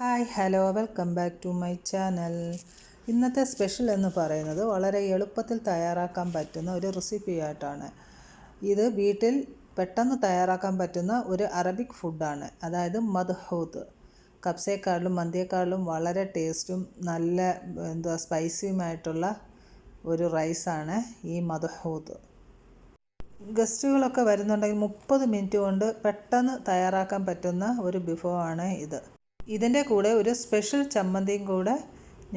Hi hello welcome back to my channel. ഇന്നത്തെ special എന്ന് പറയുന്നത് വളരെ എളുപ്പത്തിൽ തയ്യാറാക്കാൻ പറ്റുന്ന ഒരു റെസിപ്പി ആയിട്ടാണ് ഇത് വീട്ടിൽ പെട്ടെന്ന് തയ്യാറാക്കാൻ പറ്റുന്ന ഒരു അറബിക് ഫുഡാണ്. അതായത് മദ്ഹൂത്ത് കപ്സയെക്കാളിലും മന്തിയെക്കാളിലും വളരെ ടേസ്റ്റും നല്ല എന്താ സ്പൈസിയുമായിട്ടുള്ള ഒരു റൈസാണ് ഈ മദ്ഹൂത്ത് ഗസ്റ്റുകളൊക്കെ വരുന്നുണ്ടെങ്കിൽ മുപ്പത് മിനിറ്റ് കൊണ്ട് പെട്ടെന്ന് തയ്യാറാക്കാൻ പറ്റുന്ന ഒരു വിഭവമാണ് ഇത്. ഇതിന്റെ കൂടെ ഒരു സ്പെഷ്യൽ ചമ്മന്തിയും കൂടെ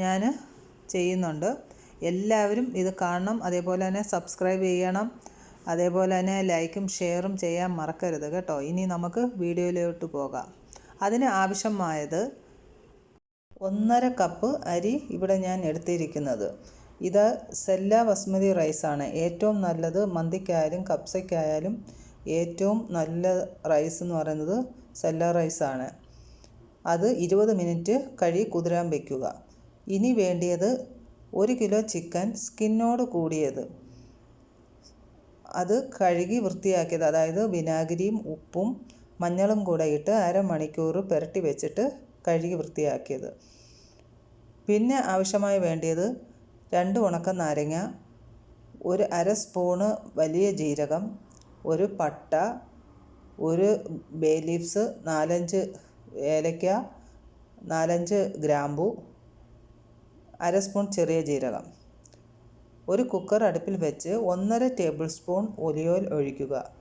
ഞാൻ ചെയ്യുന്നുണ്ട്. എല്ലാവരും ഇത് കാണണം അതേപോലെ തന്നെ സബ്സ്ക്രൈബ് ചെയ്യണം അതേപോലെ തന്നെ ലൈക്കും ഷെയറും ചെയ്യാൻ മറക്കരുത് കേട്ടോ. ഇനി നമുക്ക് വീഡിയോയിലോട്ട് പോകാം. അതിന് ആവശ്യമായത് ഒന്നര കപ്പ് അരി ഇവിടെ ഞാൻ എടുത്തിരിക്കുന്നത്. ഇത് സെല്ല ബസ്മതി റൈസാണ് ഏറ്റവും നല്ലത് മന്തിക്കായാലും കപ്സയ്ക്കായാലും ഏറ്റവും നല്ല റൈസ് എന്ന് പറയുന്നത് സെല്ല റൈസാണ് അത് ഇരുപത് മിനിറ്റ് കഴി കുതിരാൻ വയ്ക്കുക. ഇനി വേണ്ടിയത് ഒരു കിലോ ചിക്കൻ സ്കിന്നോട് കൂടിയത്. അത് കഴുകി വൃത്തിയാക്കിയത്. അതായത് വിനാഗിരിയും ഉപ്പും മഞ്ഞളും കൂടെ ഇട്ട് അരമണിക്കൂർ പുരട്ടി വെച്ചിട്ട് കഴുകി വൃത്തിയാക്കിയത്. പിന്നെ ആവശ്യമായി വേണ്ടിയത് രണ്ട് ഉണക്ക നാരങ്ങ ഒരു അര സ്പൂണ് വലിയ ജീരകം ഒരു പട്ട ഒരു ബേ ലീവ്സ് നാലഞ്ച് ഏലക്ക നാലഞ്ച് ഗ്രാമ്പു അര സ്പൂൺ ചെറിയ ജീരകം. ഒരു കുക്കർ അടുപ്പിൽ വെച്ച് ഒന്നര ടേബിൾ സ്പൂൺ ഒലിയോൽ ഒഴിക്കുക.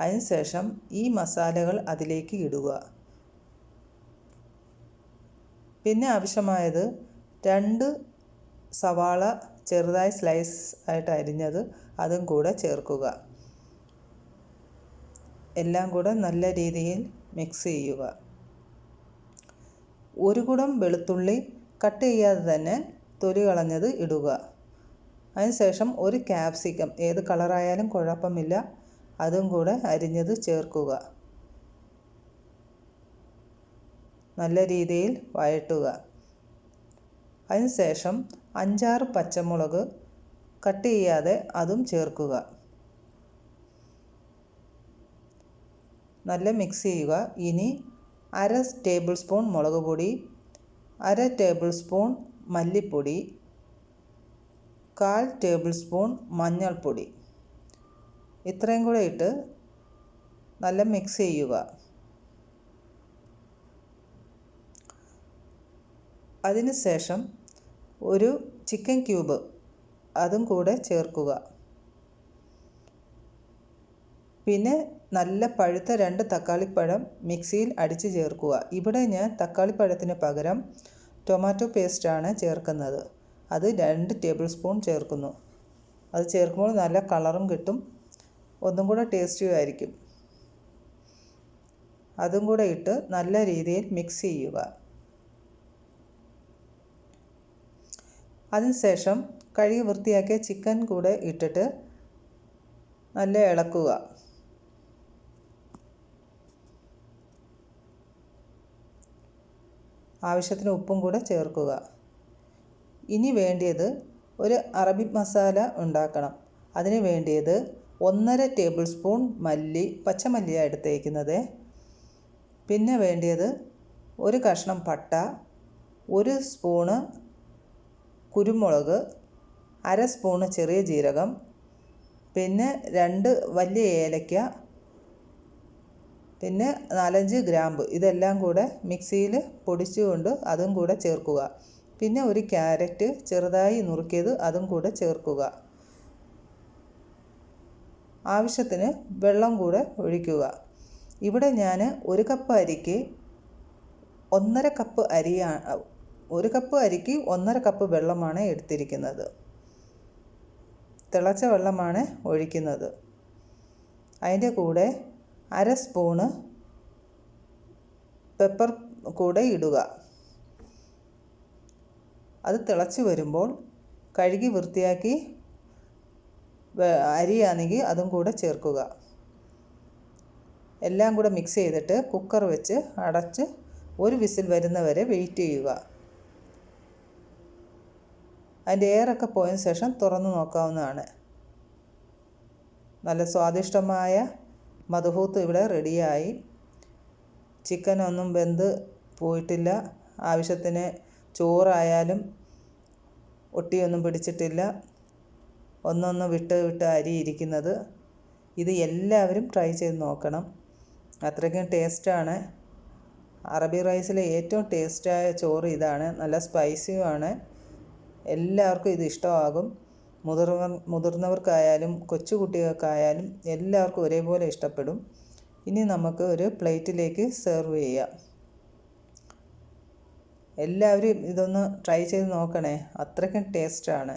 അതിനുശേഷം ഈ മസാലകൾ അതിലേക്ക് ഇടുക. പിന്നെ ആവശ്യമായത് രണ്ട് സവാള ചെറുതായി സ്ലൈസ് ആയിട്ട് അരിഞ്ഞത് അതും കൂടെ ചേർക്കുക. എല്ലാം കൂടെ നല്ല രീതിയിൽ മിക്സ് ചെയ്യുക. ഒരു കുടം വെളുത്തുള്ളി കട്ട് ചെയ്യാതെ തന്നെ തൊലി കളഞ്ഞത് ഇടുക. അതിനുശേഷം ഒരു ക്യാപ്സിക്കം ഏത് കളറായാലും കുഴപ്പമില്ല അതും കൂടെ അരിഞ്ഞത് ചേർക്കുക. നല്ല രീതിയിൽ വഴട്ടുക അതിനുശേഷം അഞ്ചാറ് പച്ചമുളക് കട്ട് ചെയ്യാതെ അതും ചേർക്കുക. നല്ല മിക്സ് ചെയ്യുക. ഇനി അര ടേബിൾ സ്പൂൺ മുളക് പൊടി അര ടേബിൾ സ്പൂൺ മല്ലിപ്പൊടി കാൽ ടേബിൾ സ്പൂൺ മഞ്ഞൾപ്പൊടി. ഇത്രയും കൂടെ ഇട്ട് നല്ല മിക്സ് ചെയ്യുക. അതിനുശേഷം ഒരു ചിക്കൻ ക്യൂബ് അതും കൂടെ ചേർക്കുക. പിന്നെ നല്ല പഴുത്ത രണ്ട് തക്കാളിപ്പഴം മിക്സിയിൽ അടിച്ച് ചേർക്കുക. ഇവിടെ ഞാൻ തക്കാളിപ്പഴത്തിന് പകരം ടൊമാറ്റോ പേസ്റ്റാണ് ചേർക്കുന്നത്. അത് രണ്ട് ടേബിൾ സ്പൂൺ ചേർക്കുന്നു. അത് ചേർക്കുമ്പോൾ നല്ല കളറും കിട്ടും. ഒന്നും കൂടെ ടേസ്റ്റിയും ആയിരിക്കും. അതും കൂടെ ഇട്ട് നല്ല രീതിയിൽ മിക്സ് ചെയ്യുക. അതിനുശേഷം കഴുകി വൃത്തിയാക്കിയ ചിക്കൻ കൂടെ ഇട്ടിട്ട് നല്ല ഇളക്കുക. ആവശ്യത്തിന് ഉപ്പും കൂടെ ചേർക്കുക. ഇനി വേണ്ടിയത് ഒരു അറബിക് മസാല ഉണ്ടാക്കണം. അതിന് വേണ്ടിയത് ഒന്നര ടേബിൾ സ്പൂൺ മല്ലി പച്ചമല്ലിയാണ് എടുത്തേക്കുന്നത്. പിന്നെ വേണ്ടിയത് ഒരു കഷ്ണം പട്ട ഒരു സ്പൂണ് കുരുമുളക് അര സ്പൂണ് ചെറിയ ജീരകം പിന്നെ രണ്ട് വലിയ ഏലക്ക പിന്നെ നാലഞ്ച് ഗ്രാമ്പ്. ഇതെല്ലാം കൂടെ മിക്സിയിൽ പൊടിച്ചുകൊണ്ട് അതും കൂടെ ചേർക്കുക. പിന്നെ ഒരു ക്യാരറ്റ് ചെറുതായി നുറുക്കിയത് അതും കൂടെ ചേർക്കുക. ആവശ്യത്തിന് വെള്ളം കൂടെ ഒഴിക്കുക. ഇവിടെ ഞാൻ ഒരു കപ്പ് അരിക്ക് ഒന്നര കപ്പ് അരിയാണ് ഒരു കപ്പ് അരിക്ക് ഒന്നര കപ്പ് വെള്ളമാണ് എടുത്തിരിക്കുന്നത്. തിളച്ച വെള്ളമാണ് ഒഴിക്കുന്നത്. അതിന്റെ കൂടെ അര സ്പൂണ് പെപ്പർ കൂടെ ഇടുക. അത് തിളച്ച് വരുമ്പോൾ കഴുകി വൃത്തിയാക്കി അരിയാണെങ്കിൽ അതും കൂടെ ചേർക്കുക. എല്ലാം കൂടെ മിക്സ് ചെയ്തിട്ട് കുക്കർ വെച്ച് അടച്ച് ഒരു വിസിൽ വരുന്നവരെ വെയിറ്റ് ചെയ്യുക. അതിന്റെ എയറൊക്കെ പോയതിന് ശേഷം തുറന്നു നോക്കാവുന്നതാണ്. നല്ല സ്വാദിഷ്ടമായ മധുഹൂത്ത് ഇവിടെ റെഡിയായി. ചിക്കനൊന്നും വെന്ത് പോയിട്ടില്ല. ആവശ്യത്തിന് ചോറായാലും ഒട്ടിയൊന്നും പിടിച്ചിട്ടില്ല. ഒന്നൊന്ന് വിട്ട് വിട്ട് അരി ഇരിക്കുന്നത്. ഇത് എല്ലാവരും ട്രൈ ചെയ്ത് നോക്കണം. അത്രയ്ക്കും ടേസ്റ്റാണ്. അറബി റൈസിലെ ഏറ്റവും ടേസ്റ്റായ ചോറ് ഇതാണ്. നല്ല സ്പൈസിയുമാണ്. എല്ലാവർക്കും ഇത് ഇഷ്ടമാകും. മുതിർന്നവർ മുതിർന്നവർക്കായാലും കൊച്ചുകുട്ടികൾക്കായാലും എല്ലാവർക്കും ഒരേപോലെ ഇഷ്ടപ്പെടും. ഇനി നമുക്ക് ഒരു പ്ലേറ്റിലേക്ക് സെർവ് ചെയ്യാം. എല്ലാവരും ഇതൊന്ന് ട്രൈ ചെയ്ത് നോക്കണേ. അത്രയ്ക്കും ടേസ്റ്റാണ്.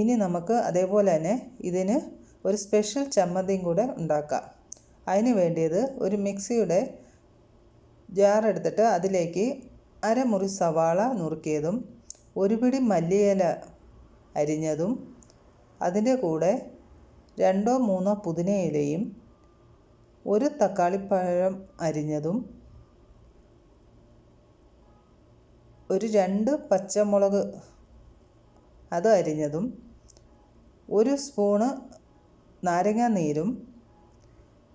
ഇനി നമുക്ക് അതേപോലെ തന്നെ ഇതിന് ഒരു സ്പെഷ്യൽ ചമ്മന്തിയും കൂടെ ഉണ്ടാക്കാം. അതിന് വേണ്ടിയത് ഒരു മിക്സിയുടെ ജാർ എടുത്തിട്ട് അതിലേക്ക് അരമുറി സവാള നുറുക്കിയതും ഒരു പിടി മല്ലിയില അരിഞ്ഞതും അതിന്റെ കൂടെ രണ്ടോ മൂന്നോ പുതിനയിലയും ഒരു തക്കാളിപ്പഴം അരിഞ്ഞതും ഒരു രണ്ട് പച്ചമുളക് അത് അരിഞ്ഞതും ഒരു സ്പൂണ് നാരങ്ങാ നീരും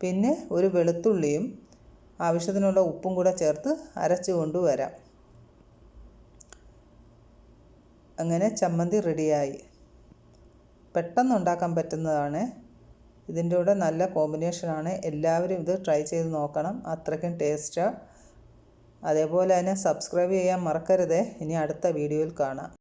പിന്നെ ഒരു വെളുത്തുള്ളിയും ആവശ്യത്തിനുള്ള ഉപ്പും കൂടെ ചേർത്ത് അരച്ച് കൊണ്ടുവരാം. അങ്ങനെ ചമ്മന്തി റെഡിയായി. പെട്ടെന്ന് ഉണ്ടാക്കാൻ പറ്റുന്നതാണ്. ഇതിന്റെ കൂടെ നല്ല കോമ്പിനേഷനാണ് എല്ലാവരും ഇത് ട്രൈ ചെയ്ത് നോക്കണം. അത്രയ്ക്കും ടേസ്റ്റാണ് അതേപോലെ തന്നെ സബ്സ്ക്രൈബ് ചെയ്യാൻ മറക്കരുത്. ഇനി അടുത്ത വീഡിയോയിൽ കാണാം.